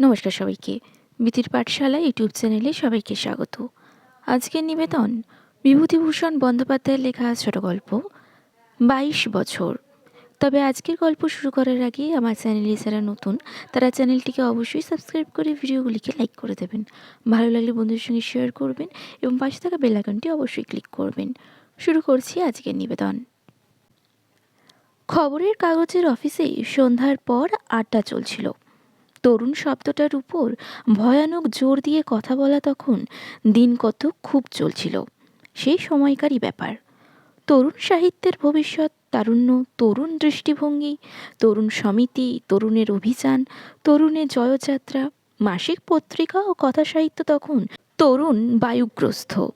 নমস্কার সবাইকে। বিতির পাঠশালা ইউটিউব চ্যানেলে সবাইকে স্বাগত। আজকের নিবেদন, বিভূতিভূষণ বন্দ্যোপাধ্যায়ের লেখা ছোট গল্প, বাইশ বছর। তবে আজকের গল্প শুরু করার আগে আমার চ্যানেলে যারা নতুন, তারা চ্যানেলটিকে অবশ্যই সাবস্ক্রাইব করে ভিডিওগুলিকে লাইক করে দেবেন। ভালো লাগলে বন্ধুদের সঙ্গে শেয়ার করবেন এবং পাশে থাকা বেল অবশ্যই ক্লিক করবেন। শুরু করছি আজকের নিবেদন। খবরের কাগজের অফিসে সন্ধ্যার পর আড্ডা চলছিল। তরুণ শব্দটার উপর ভয়ানক জোর দিয়ে কথা বলা তখন দিন কত খুব চলছিল। সেই সময়কারই ব্যাপার। তরুণ সাহিত্যের ভবিষ্যৎ, তারুণ্য, তরুণ দৃষ্টিভঙ্গি, তরুণ সমিতি, তরুণের অভিযান, তরুণের জয়যাত্রা, মাসিক পত্রিকা ও কথা সাহিত্য তখন তরুণ বায়ুগ্রস্ত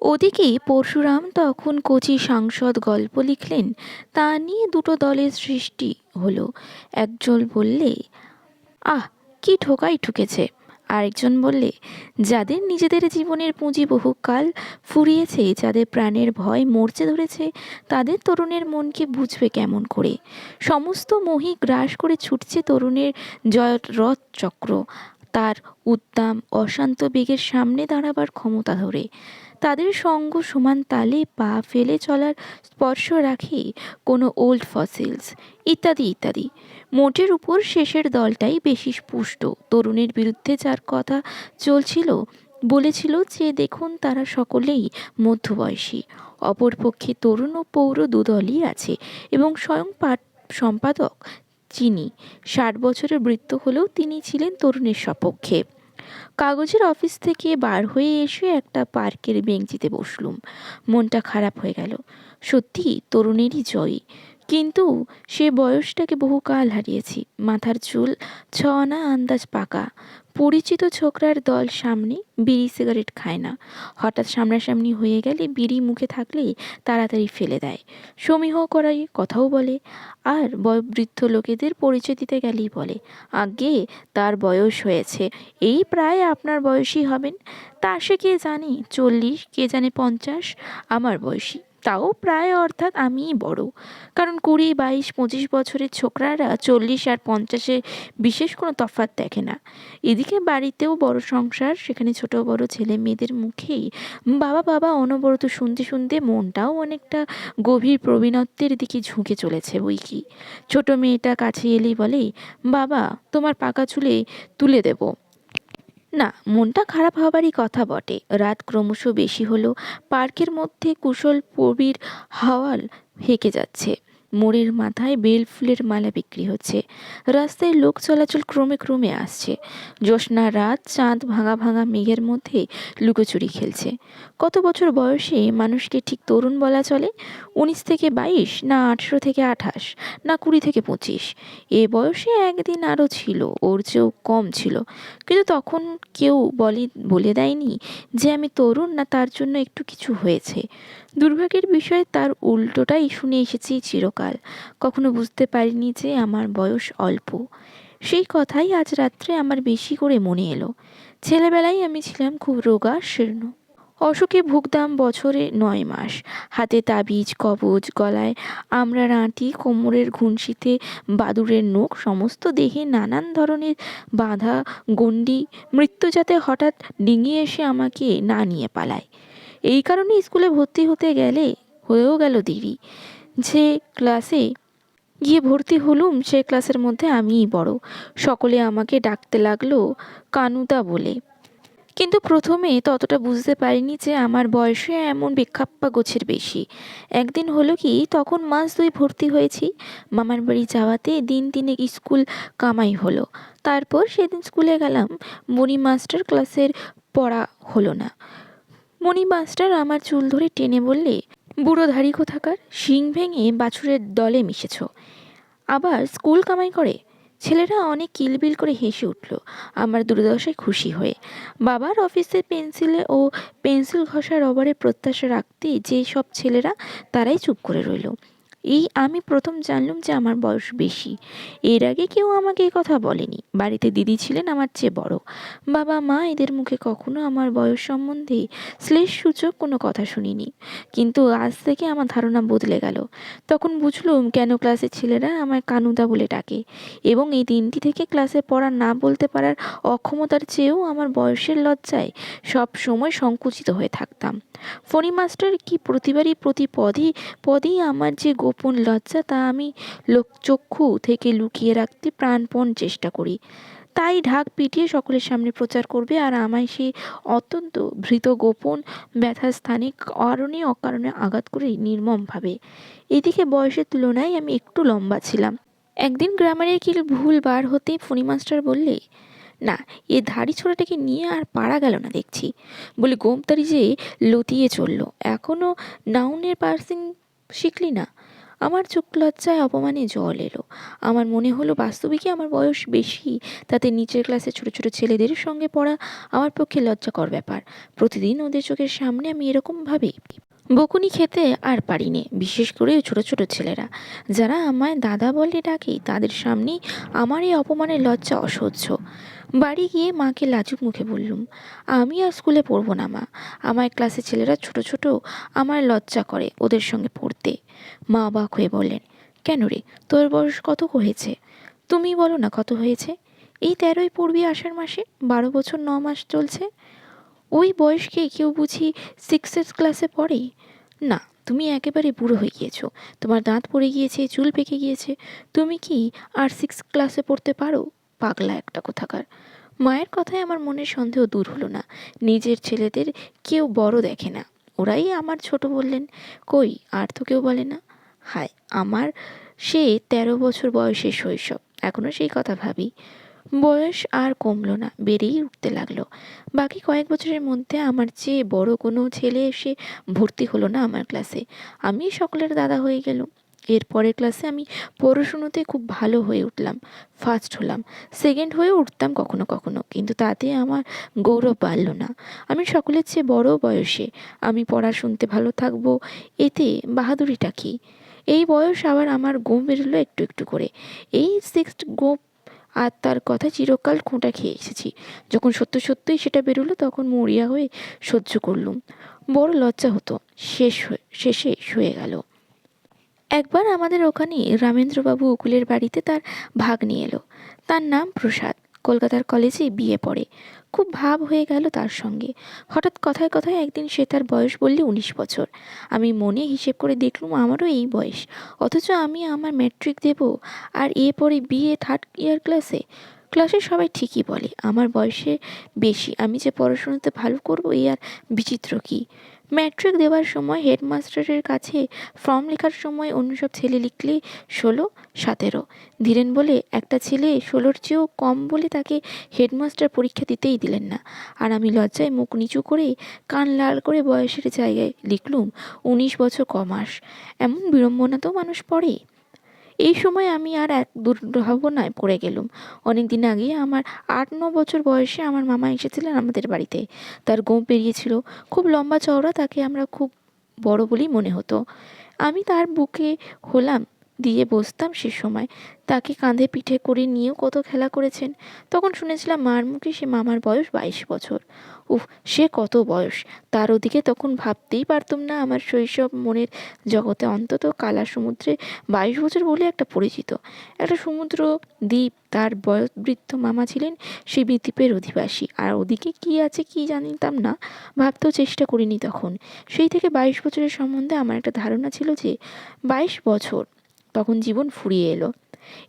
ওদিকে পরশুরাম তখন কচি সাংসদ গল্প লিখলেন, তা নিয়ে দুটো দলের সৃষ্টি হলো। একজন বললে আহ, কি ঠোকাই ঠুকেছে। আরেকজন বললে, যাদের নিজেদের জীবনের পুঁজি বহুকাল ফুরিয়েছে, যাদের প্রাণের ভয় মরচে ধরেছে, তাদের তরুণের মনকে বুঝবে কেমন করে। সমস্ত মহি গ্রাস করে ছুটছে তরুণের জয়রথ চক্র। তার উদ্দাম, অশান্ত বেগের সামনে দাঁড়াবার ক্ষমতা ধরে। তাদের সঙ্গ সমান তালে পা ফেলে চলার স্পর্শ রাখে কোনো ওল্ড ফসিলস ইত্যাদি ইত্যাদি। মোটের উপর শেষের দলটাই বেশি পুষ্ট তরুণের বিরুদ্ধে যার কথা চলছিল, বলেছিল যে দেখুন তারা সকলেই মধ্যবয়সী। অপরপক্ষে তরুণ ও পৌর দুদলই আছে এবং স্বয়ং পাঠ সম্পাদক চিনি ষাট বছরের বৃত্ত হলেও তিনি ছিলেন তরুণের সপক্ষে। কাগজের অফিস থেকে বার হয়ে এসে একটা পার্কের বেঞ্চিতে বসলুম। মনটা খারাপ হয়ে গেল। সত্যি, তরুণেরই জয়। কিন্তু সে বয়সটাকে বহুকাল হারিয়েছি। মাথার চুল ছ আনা আন্দাজ পাকা। পরিচিত ছোকরার দল সামনে বিড়ি সিগারেট খায় না। হঠাৎ সামনাসামনি হয়ে গেলে বিড়ি মুখে থাকলে তাড়াতাড়ি ফেলে দেয়। সমীহ করাই কথাও বলে, আর বয়োবৃদ্ধ লোকেদের পরিচয় দিতে গেলেই বলে আগে তার বয়স হয়েছে। এই প্রায় আপনার বয়সী হবেন। তা সে কে জানে? চল্লিশ, কে জানে পঞ্চাশ, আমার বয়সী। তাও প্রায় অর্থাৎ আমিই বড়। কারণ কুড়ি, বাইশ, পঁচিশ বছরের ছোকরারা চল্লিশ আর পঞ্চাশে বিশেষ কোনো তফাৎ দেখে না। এদিকে বাড়িতেও বড় সংসার, সেখানে ছোট বড় ছেলে মেয়েদের মুখেই বাবা বাবা অনবরত শুনতে শুনতে মনটাও অনেকটা গভীর প্রবীণত্বের দিকে ঝুঁকে চলেছে বই কি ছোট মেয়েটা কাছে এলেই বলে, বাবা, তোমার পাকা চুলে তুলে দেবো। না, মনটা খারাপ হবারই কথা বটে। রাত ক্রমশ বেশি হলো, পার্কের মধ্যে কুশল প্রবীর হাওয়াল হেঁকে যাচ্ছে। মোড়ের মাথায় বেল ফুলের মালা বিক্রি হচ্ছে। রাস্তায় লোক চলাচল ক্রমে ক্রমে আসছে। জ্যোৎস্না রাত, চাঁদ ভাঙা ভাঙা মেঘের মধ্যে লুকোচুরি খেলছে। কত বছর বয়সে মানুষকে ঠিক তরুণ বলা চলে? উনিশ থেকে বাইশ, না আঠেরো থেকে আঠাশ, না কুড়ি থেকে পঁচিশ? এ বয়সে একদিন আরও ছিল, ওর চেয়েও কম ছিল। কিন্তু তখন কেউ বলে বলে দেয়নি যে আমি তরুণ না তার জন্য একটু কিছু হয়েছে। দুর্ভাগ্যের বিষয়ে তার উল্টোটাই শুনে এসেছি চিরকাল। কখনো বুঝতে পারিনি যে আমার বয়স অল্প। সেই কথাই আজ রাত্রে আমার বেশি করে মনে এলো। ছেলেবেলায় আমি ছিলাম খুব রোগা, শীর্ণ। অসুখে ভুগতাম বছরে নয় মাস। হাতে তাবিজ, কবজ, গলায় আমরা রাঁটি কোমরের ঘুনশিতে বাদুড়ের নখ, সমস্ত দেহে নানান ধরনের বাধা, গণ্ডি, মৃত্যু যাতে হঠাৎ ডিঙিয়ে এসে আমাকে না নিয়ে পালায়। এই কারণে স্কুলে ভর্তি হতে গেলে, হয়েও গেল দেরি। যে ক্লাসে গিয়ে ভর্তি হলুম, সে ক্লাসের মধ্যে আমিই বড়। সকলে আমাকে ডাকতে লাগল, কানুদা বলে। কিন্তু প্রথমে ততটা বুঝতে পারিনি যে আমার বয়সে এমন বেখাপ্পা গোছের বেশি। একদিন হলো কি, তখন মাস দুই ভর্তি হয়েছি। মামার বাড়ি যাওয়াতে দিন দিনে স্কুল কামাই হলো। তারপর সেদিন স্কুলে গেলাম মণি মাস্টার ক্লাসের পড়া হলো না। মণি মাস্টার আমার চুল ধরে টেনে বললে বুড়ো ধাড়ি কোথাকার? শিং ভেঙে বাছুরের দলে মিশেছ। আবার স্কুল কামাই করে। ছেলেরা অনেক কিলবিল করে হেসে উঠল। আমার দুর্দশায় খুশি হয়ে। বাবার অফিসে পেন্সিলে ও পেন্সিল ঘষা রবারের প্রত্যাশা রাখতে যে সব ছেলেরা, তারাই চুপ করে রইল। এই আমি প্রথম জানলাম যে আমার বয়স বেশি। এর আগে কেউ আমাকে এই কথা বলেনি। বাড়িতে দিদি ছিলেন আমার চেয়ে বড়। বাবা, মা এদের মুখে কখনো আমার বয়স সম্বন্ধে শ্লেষসূচক কোনো কথা শুনিনি। কিন্তু আজ থেকে আমার ধারণা বদলে গেল। তখন বুঝলুম কেন ক্লাসের ছেলেরা আমায় কানুদা বলে ডাকে এবং এই দিনটি থেকে ক্লাসে পড়া না বলতে পারার অক্ষমতার চেয়েও আমার বয়সের লজ্জায় সব সময় সংকুচিত হয়ে থাকতাম। ফণি মাস্টার কি প্রতিবারই প্রতি পদই পদেই আমার যে গোপন লজ্জা তা আমি লোকচক্ষু থেকে লুকিয়ে রাখতে প্রাণপণ চেষ্টা করি। তাই ঢাক পিটিয়ে সকলের সামনে প্রচার করবে আর আমায় সেই অত্যন্ত ভৃত গোপন ব্যথার স্থানে কারণে অকারণে আঘাত করে নির্মমভাবে এদিকে বয়সের তুলনায় আমি একটু লম্বা ছিলাম। একদিন গ্রামারের কি ভুল বার হতেই ফণি মাস্টার বললে না, এ ধাড়ি ছোড়াটাকে নিয়ে আর পারা গেল না দেখছি। বলে গোমতারি যে লতিয়ে চলল এখনও নাউনের পার্সিং শিখলি না? আমার চোখ লজ্জায় অপমানে জল এলো। আমার মনে হলো বাস্তবিকই আমার বয়স বেশি, তাতে নিচের ক্লাসে ছোট ছোট ছেলেদের সঙ্গে পড়া আমার পক্ষে লজ্জাকর ব্যাপার। প্রতিদিন ওদের চোখের সামনে আমি এরকমভাবে বকুনি খেতে আর পারিনি, বিশেষ করে ছোট ছোট ছেলেরা। যারা আমায় দাদা বলে ডাকে, তাদের সামনে আমার এই অপমানের লজ্জা অসহ্য। বাড়ি গিয়ে মাকে লাজুক মুখে বললুম, আমি আর স্কুলে পড়ব না মা। আমার ক্লাসে ছেলেরা ছোট ছোট আমার লজ্জা করে ওদের সঙ্গে পড়তে। মা অবাক হয়ে বললেন, কেন রে, তোর বয়স কত হয়েছে? তুমি বলো না কত হয়েছে? এই তেরোই পড়বি আষাঢ় মাসে, বারো বছর ন মাস চলছে? ওই বয়সকে কেউ বুঝি সিক্সের ক্লাসে পড়ে না, তুমি একেবারে বুড়ো হয়ে গিয়েছো। তোমার দাঁত পড়ে গিয়েছে, চুল পেকে গিয়েছে। তুমি কি আর সিক্স ক্লাসে পড়তে পারো? পাগলা একটা কোথাকার। মায়ের কথায় আমার মনের সন্দেহ দূর হলো না। নিজের ছেলেদের কেউ বড় দেখে না। ওরাই আমার ছোট বললেন। কই, আর তো কেউ বলে না। হায়, আমার সে তেরো বছর বয়সের শৈশব। এখনও সেই কথা ভাবি। বয়স আর কমলো না, বেড়েই উঠতে লাগল। বাকি কয়েক বছরের মধ্যে আমার চেয়ে বড় কোনো ছেলে এসে ভর্তি হলো না আমার ক্লাসে আমি সকলের দাদা হয়ে গেলুম। এর পরের ক্লাসে আমি পড়াশুনোতে খুব ভালো হয়ে উঠলাম ফার্স্ট হলাম। সেকেন্ড হয়ে উঠতাম কখনো কখনো, কিন্তু তাতে আমার গৌরব বাড়ল না। আমি সকলের চেয়ে বড় বয়সে, আমি পড়া শুনতে ভালো থাকব, এতে বাহাদুরিটা কী? এই বয়স আবার আমার গোম বেরোলো একটু একটু করে। এই সিক্সথ গোপ আর তার কথা চিরকাল খোঁটা খেয়ে এসেছি। যখন সত্য সত্যই সেটা বেরোলো, তখন মরিয়া হয়ে সহ্য করলুম। বড় লজ্জা হতো। শেষ হয়ে, শেষে শুয়ে গেল। একবার আমাদের ওখানে রামেন্দ্রবাবু উকুলের বাড়িতে তার ভাগ নিয়ে এলো। তার নাম প্রসাদ। কলকাতার কলেজে বিয়ে পড়ে। খুব ভাব হয়ে গেল তার সঙ্গে। হঠাৎ কথায় কথায় একদিন সে তার বয়স বললে উনিশ বছর। আমি মনে হিসেব করে দেখলুম আমারও এই বয়স। অথচ আমি আমার ম্যাট্রিক দেব। আর এ পরে বিয়ে থার্ড ইয়ার ক্লাসে ক্লাসে সবাই ঠিকই বলে, আমার বয়সে বেশি, আমি যে পড়াশোনাতে ভালো করব এই আর বিচিত্র কী? ম্যাট্রিক দেওয়ার সময় হেডমাস্টারের কাছে ফর্ম লেখার সময় অন্য সব ছেলে লিখলে ষোলো, সতেরো। ধীরেন বলে, একটা ছেলে ষোলোর চেয়েও কম বলে তাকে হেডমাস্টার পরীক্ষা দিতেই দিলেন না। আর আমি লজ্জায় মুখ নিচু করে কান লাল করে বয়সের জায়গায় লিখলুম, উনিশ বছর কমাস এমন বিড়ম্বনা তো মানুষ পড়ে। এই সময় আমি আর এক দুর্ভাবনায় পড়ে গেলুম। অনেক দিন আগে আমার আট ন বছর বয়সে আমার মামা এসেছিলেন আমাদের বাড়িতে। তার গোঁ পেরিয়েছিল। খুব লম্বা চওড়া, তাকে আমরা খুব বড় বলেই মনে হতো। আমি তার বুকে হলাম। দিয়ে বসতাম সে সময়। তাকে কাঁধে পিঠে করে নিয়েও কত খেলা করেছেন। তখন শুনেছিলাম মার মুখে সে মামার বয়স বাইশ বছর। উফ, সে কত বয়স। তার ওদিকে তখন ভাবতেই পারতাম না আমার শৈশব মনের জগতে অন্তত কালা সমুদ্রে বাইশ বছর বলে একটা পরিচিত। একটা সমুদ্র দ্বীপ, তার বয়স বয়োবৃদ্ধ মামা ছিলেন সেই বিদ্বীপের অধিবাসী। আর ওদিকে কি আছে কি জানিতাম না, ভাবতেও চেষ্টা করিনি তখন। সেই থেকে বাইশ বছরের সম্বন্ধে আমার একটা ধারণা ছিল যে, বাইশ বছর তখন জীবন ফুরিয়ে এলো।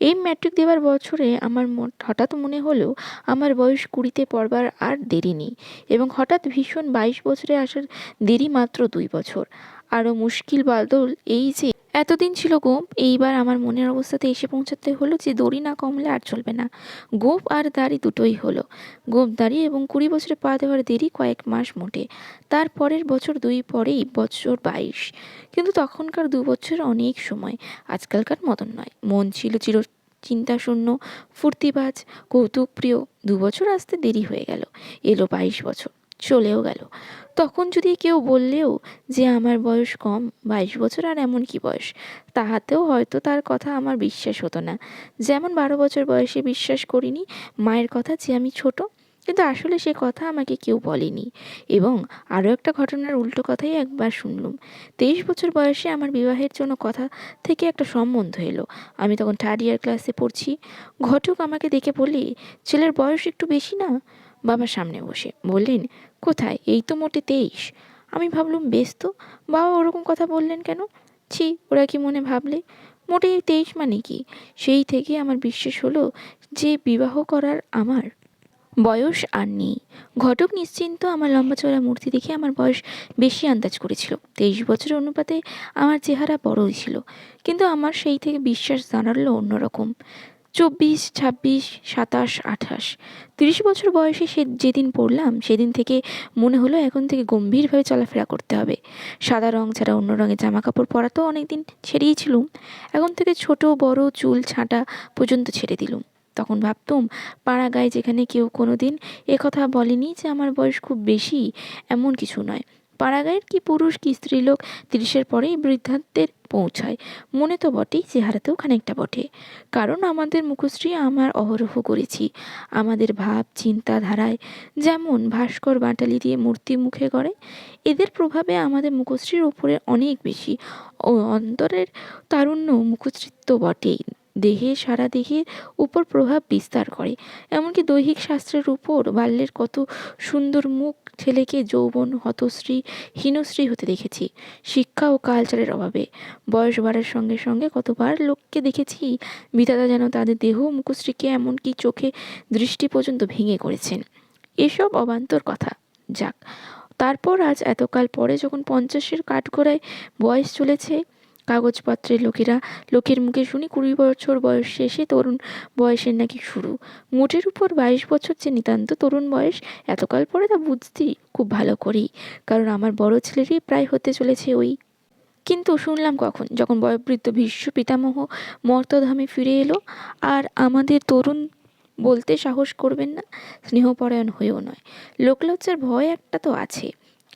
এই ম্যাট্রিক দেওয়ার বছরে আমার হঠাৎ মনে হলো আমার বয়স কুড়িতে পড়বার আর দেরি নেই এবং হঠাৎ ভীষণ বাইশ বছরে আসার দেরি মাত্র দুই বছর। আরও মুশকিল বাদল এই যে এতদিন ছিল গোপ, এইবার আমার মনের অবস্থাতে এসে পৌঁছাতে হলো যে দড়ি না কমলে আর চলবে না। গোপ আর দাড়ি দুটোই হলো। গোপ দাড়ি এবং কুড়ি বছরে পা দেওয়ার দেরি কয়েক মাস মোটে। তার পরের বছর দুই পরেই বছর বাইশ। কিন্তু তখনকার দু বছর অনেক সময়। আজকালকার মতন নয়। মন ছিল চির চিন্তাশূন্য ফুর্তিবাজ, কৌতুকপ্রিয়। দু বছর আসতে দেরি হয়ে গেল। এলো বাইশ বছর। চলেও গেল। তখন যদি কেউ বললেও যে আমার বয়স কম, বাইশ বছর আর এমন কি বয়স? তাহাতেও হয়তো তার কথা আমার বিশ্বাস হতো না। যেমন বারো বছর বয়সে বিশ্বাস করিনি, মায়ের কথা যে আমি ছোট, কিন্তু আসলে সে কথা আমাকে কেউ বলেনি। এবং আরও একটা ঘটনার উল্টো কথাই একবার শুনলুম। তেইশ বছর বয়সে আমার বিবাহের জন্য কথা থেকে একটা সম্বন্ধ এলো। আমি তখন থার্ড ইয়ার ক্লাসে পড়ছি। ঘটক আমাকে দেখে বলে ছেলের বয়স একটু বেশি না? বাবা সামনে বসে বললেন কোথায়? এই তো মোটে তেইশ। আমি ভাবলুম, বেশ তো, বাবা ওরকম কথা বললেন কেন? ছি, ওরা কি মনে ভাবলে? মোটে তেইশ মানে কি? সেই থেকে আমার বিশ্বাস হলো যে বিবাহ করার আমার বয়স আর নেই। ঘটক নিশ্চিন্ত আমার লম্বা চড়া মূর্তি দেখে আমার বয়স বেশি আন্দাজ করেছিল। তেইশ বছর অনুপাতে আমার চেহারা বড়ই ছিল। কিন্তু আমার সেই থেকে বিশ্বাস জানালো অন্যরকম। চব্বিশ, ছাব্বিশ, সাতাশ, আঠাশ। তিরিশ বছর বয়সে সে যেদিন পড়লাম, সেদিন থেকে মনে হলো এখন থেকে গম্ভীরভাবে চলাফেরা করতে হবে। সাদা রং ছাড়া অন্য রঙের জামা কাপড় পরা তো অনেক দিন ছেড়েইছিলুম এখন থেকে ছোট, বড় চুল ছাঁটা পর্যন্ত ছেড়ে দিলুম। তখন ভাবতুম, পাড়া গায়ে যেখানে কেউ কোনো দিন কথা বলেনি যে আমার বয়স খুব বেশি, এমন কিছু নয়। পাড়াগাঁয়ের কি পুরুষ কি স্ত্রীলোক তিরিশের পরেই বৃদ্ধাত্বের পৌঁছায়। মনে তো বটেই চেহারাতেও খানিকটা বটে। কারণ আমাদের মুখশ্রী আমার অহরহ করেছি। আমাদের ভাব চিন্তাধারায় যেমন ভাস্কর বাটালি দিয়ে মূর্তি মুখে করে এদের প্রভাবে আমাদের মুখশ্রীর ওপরে অনেক বেশি অন্তরের তারুণ্য মুখশ্রীত্ব বটেই। দেহে সারা দেহের উপর প্রভাব বিস্তার করে। এমনকি দৈহিক শাস্ত্রের উপর বাল্যের কত সুন্দর মুখ ছেলেকে যৌবন হতশ্রী, হীনশ্রী হতে দেখেছি। শিক্ষা ও কালচারের অভাবে। বয়স বাড়ার সঙ্গে সঙ্গে কতবার লোককে দেখেছি, বিধাতা যেন তাদের দেহ মুখশ্রীকে এমনকি চোখে দৃষ্টি পর্যন্ত ভেঙে করেছেন। এসব অবান্তর কথা। যাক, তারপর আজ এতকাল পরে যখন পঞ্চাশের কাঠগড়ায় বয়স চলেছে কাগজপত্রে লোকেরা, লোকের মুখে শুনি কুড়ি বছর বয়স শেষে তরুণ বয়সের নাকি শুরু। মোটের উপর বাইশ বছর যে নিতান্ত তরুণ বয়স, এতকাল পরে তা বুঝতি খুব ভালো করেই কারণ আমার বড় ছেলেরই প্রায় হতে চলেছে ওই। কিন্তু শুনলাম কখন, যখন বয়োবৃদ্ধ ভীষ্ম পিতামহ মর্তধামে ফিরে এলো, আর আমাদের তরুণ বলতে সাহস করবেন না, স্নেহপরায়ণ হয়েও নয়। লোকলজ্জার ভয় একটা তো আছে।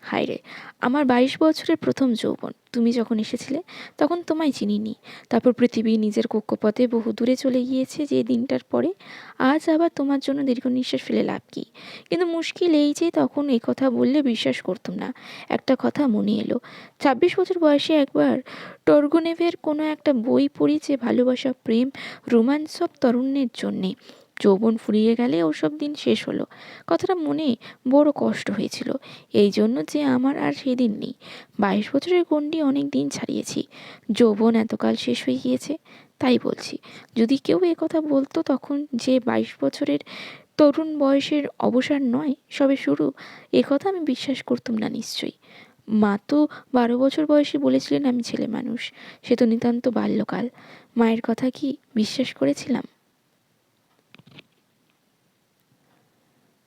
হায় রে আমার বাইশ বছরের প্রথম যৌবন। তুমি যখন এসেছিলে, তখন তোমায় চিনিনি। তারপর পৃথিবী নিজের কক্ষপথে বহু দূরে চলে গিয়েছে যে দিনটার পরে, আজ আবার তোমার জন্য দীর্ঘ নিঃশ্বাস ফেলে লাভ কী? কিন্তু মুশকিল এই যে তখন এই কথা বললে বিশ্বাস করতাম না। একটা কথা মনে এলো, ছাব্বিশ বছর বয়সে একবার টর্গনেভের কোনো একটা বই পড়ি যে ভালোবাসা, প্রেম রোমান্স সব তরুণের জন্যে। যৌবন ফুরিয়ে গেলে ওসব দিন শেষ হলো। কথাটা মনে বড় কষ্ট হয়েছিল। এই জন্য যে আমার আর সেদিন নেই। বাইশ বছরের গণ্ডি অনেক দিন ছাড়িয়েছি। যৌবন এতকাল শেষ হয়ে গিয়েছে, তাই বলছি। যদি কেউ এ কথা বলতো তখন যে বাইশ বছরের তরুণ বয়সের অবসর নয়, সবে শুরু, এ কথা আমি বিশ্বাস করতাম না নিশ্চয়ই। মা তো বারো বছর বয়সে বলেছিলেন আমি ছেলে মানুষ, সে তো নিতান্ত বাল্যকাল। মায়ের কথা কি বিশ্বাস করেছিলাম?